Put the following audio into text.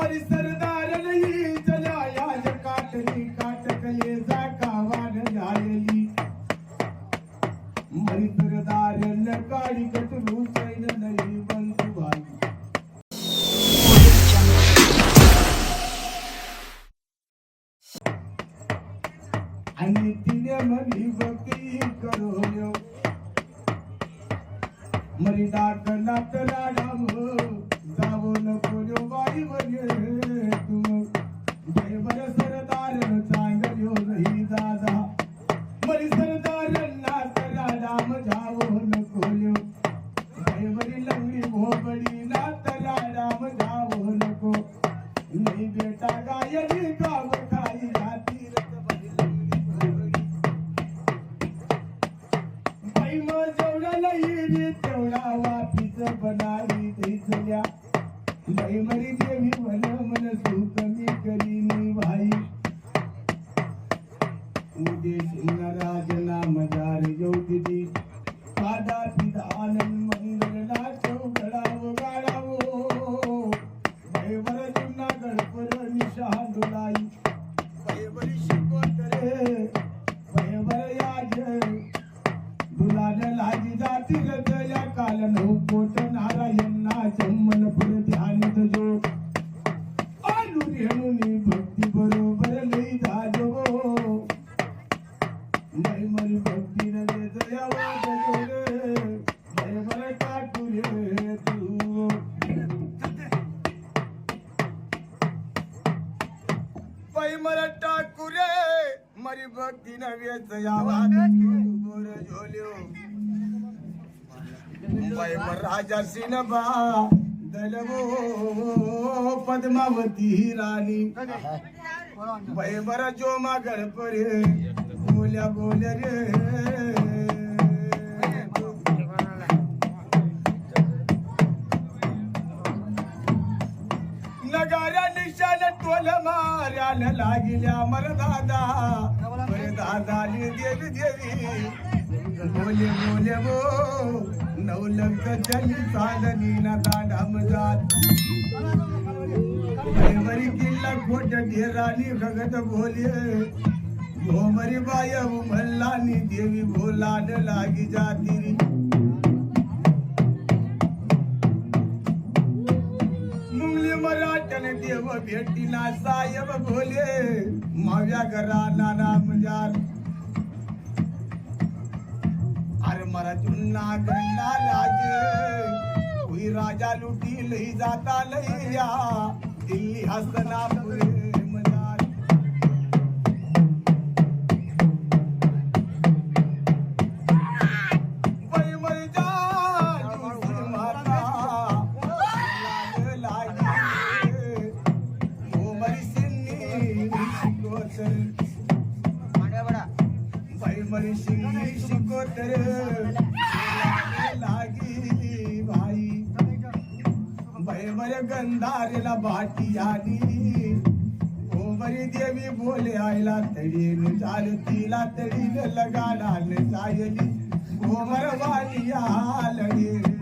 हमारी सरदार नाही काटकले जा कावान झालेली मरी सरदार न काळी कटलू सैन आणि तिने म्हणी भक्ती करो मरी डाक राजना मजार जार योगी पादा काल नऊ कोट नारायणना जन्मन पुर ध्यान जो मरी भक्ती नवे दया वाजो बोर झोल्यो मुंबई पर राजा सिनबा दलवो पद्मावती राणी बैबर जो मागळ नगाऱ्या निशान टोल मार्याला लागिल्या मर दादा मर दादा देवी देवी. बोले बोले बो. नवलंक चली चालली ना दाडा मजात वरी किल्ला खोट डेरानी भगत बोले. भोमरी बाय उमल्लानी देवी भोलाड लागी जाती साहेब भोले माव्या घरा नाना मजार अरे मरा जुन्ना गंडा राज राजा लुटी लई जाता लई या. दिल्ली हसना पुरे. बाई मरी सिन्नी शिकोतर लागी भाई। बाई गंधारेला भाटी आली। ओबरी देवी बोले आयला तडीन चाल तिला तडीन लगाडाल चायली ओ वाली आलडी